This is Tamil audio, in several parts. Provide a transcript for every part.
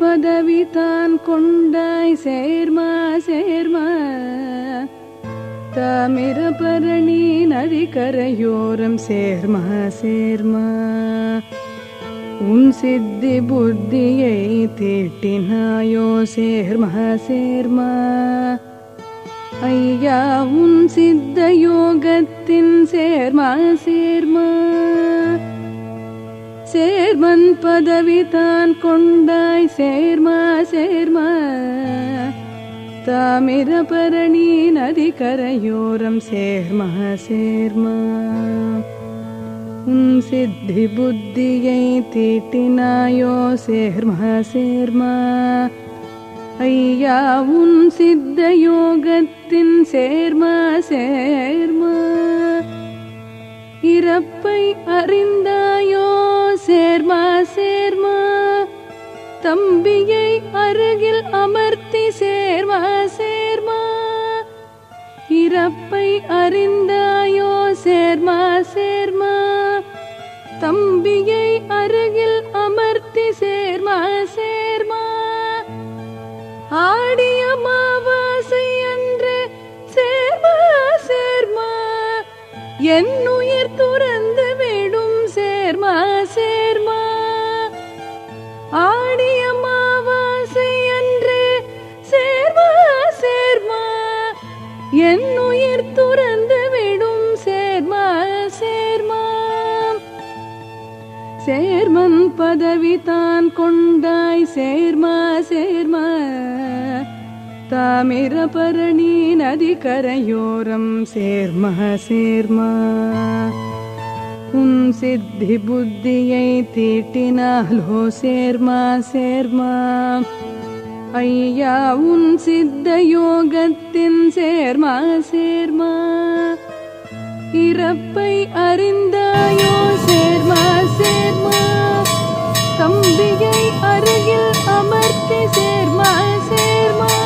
பதவி தான் கொண்டாய் சேர்மா நதிக்கரையோரம் சேர்மா சேர்மா. உன் சித்தி புத்தியை தீட்டினாயோ சேர்மா சேர்மா. ஐயா உன் சித்த யோகத்தின் சேர்மா சேர்மா. சேர்மன் பதவி தான் கொண்டாய் சேர்மா சேர்மா. தாமிரபரணி நதி கரையோரம் சேர்மா சேர்மா உன் சித்தி புத்தியை தீட்டினாயோ சேர்மா சேர்மா ஐயா உன் சித்த யோகத்தின் சேர்மா சேர்மா. இறப்பை அறிந்தாயோ சேர்மா சேர்மா. தம்பியை அருகில் அமர்த்தி சேர்மா சேர்மா இறப்பை அறிந்தாயோ சேர்மா சேர்மா தம்பியை அருகில் அமர்த்தி சேர்மா சேர்மா ஆடிய மாவாசை அன்று சேர்மா சேர்மா என் சேர்மன் பதவி தான் கொண்டாய். சேர்மா சேர்மா. தாமிரபரணி நதி கரையோரம் சேர்மா சேர்மா. உன் சித்தி புத்தியை தீட்டினாலோ சேர்மா சேர்மா. ஐயா உன் சித்த யோகத்தின் சேர்மா சேர்மா. இறப்பை அறிந்தாயோ சேர் சேர்மா தம்பியை அருகில் அமர்த்தி சேர்மா சேர்மா.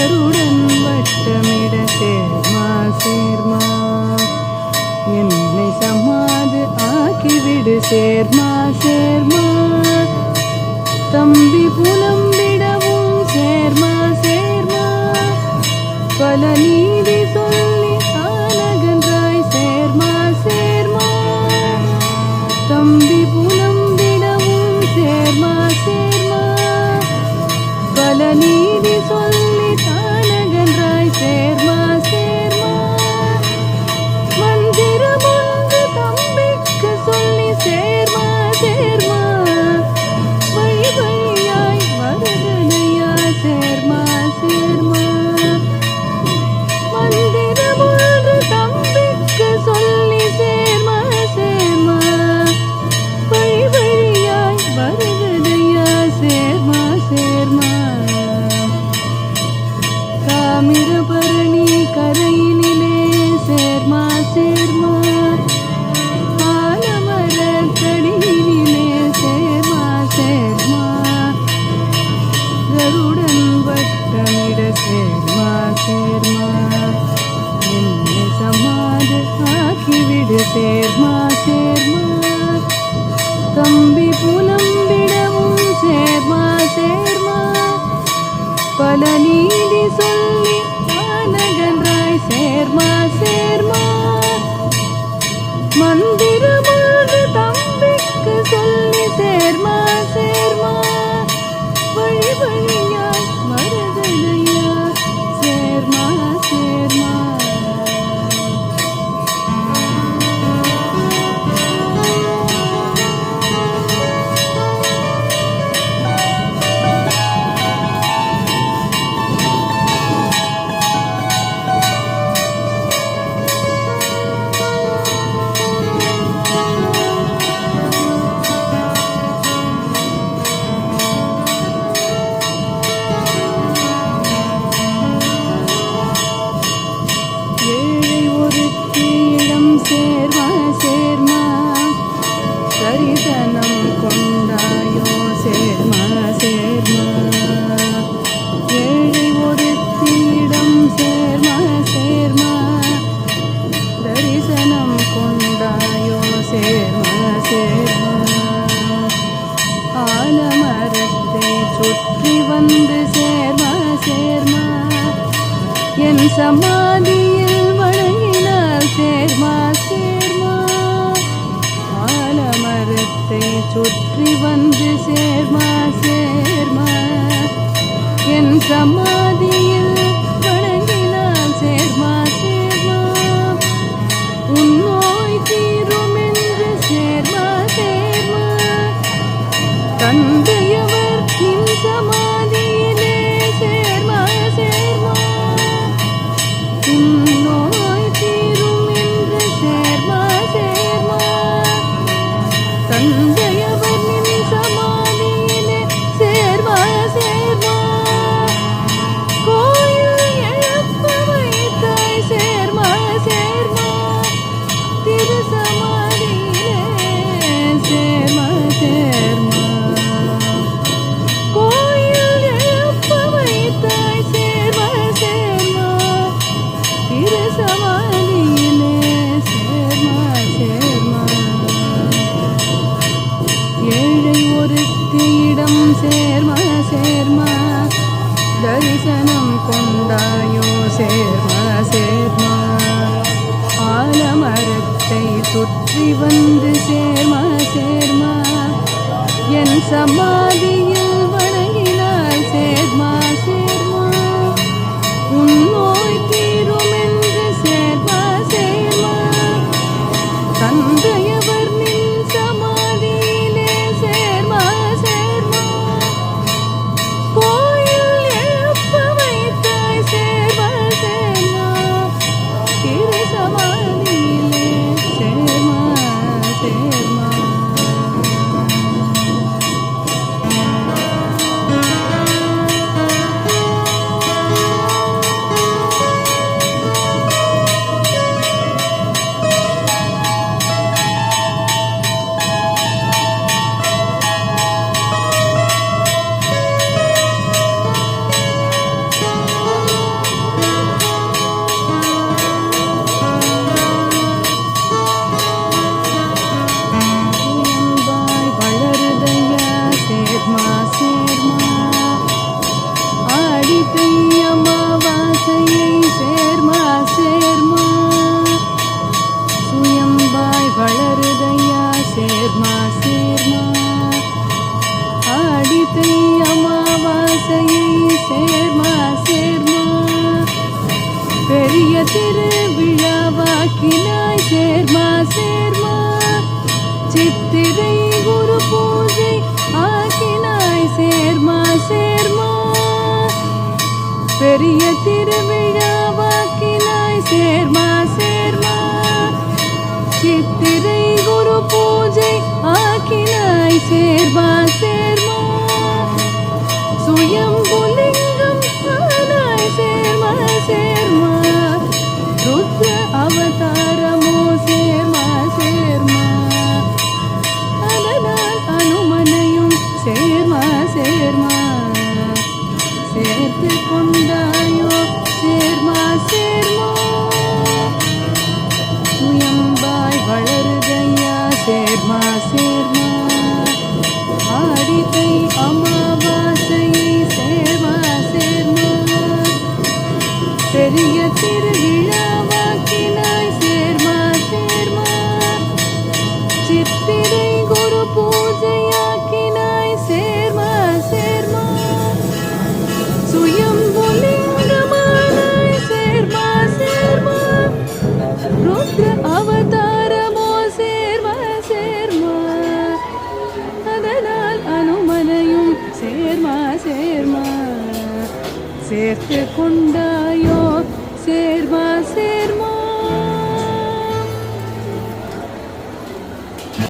ஆலமர கருடன் வட்டமிட சேர்மா சேர்மா. என்னை சமாது ஆக்கிவிடு சேர்மா சேர்மா. தம்பி புலம்பிடவும் சேர்மா சேர்மா. பல நீதி சொல் கருடன் வட்டமிட சேர்மா சேர்மா. என்னை சமாத ஆக்கிவிடு சேர்மா சேர்மா. தம்பி புலம்பிடவும் சேர்மா சேர்மா. பல நீதி சொல்லி ஆனகன்றாய் சேர்மா சேர்மா. மந்தி சமாதியில் வணங்கினார் சேர்மா சேர்மா. ஆலமரத்தை சுற்றி வந்து சேர்மா சேர் ஞானம் கொண்டாயோ சேர்மா சேர்மா. ஆலமரத்தை சுற்றி வந்து சேர்மா சேர்மா. என் சமாதியில் வணங்கினார் சேர்மா சேர்மா. உன்னோய் தீரும் என்று சேர்மா சேர்மா. தந்து ஆடித்தை அமாவாசையை சேர்மா சேர்மா. பெரிய திருவிழாவாக்கினாய் சேர்மா சேர்மா. சித்திரை குரு பூஜை ஆக்கினாய் சேர்மா சேர்மா. பெரிய திருவிழாவாக்கினாய் சேர்மா சேர்மா. சித்திரை குரு பூஜை ஆக்கினாய் சேர்வா சேர்மா. சுயம் ರುದ್ರ அவதாரமோ சேர்வ சேர்மா. அதனால் அனுமனையும் சேர்மா சேர்மா. சேர்த்து கொண்டா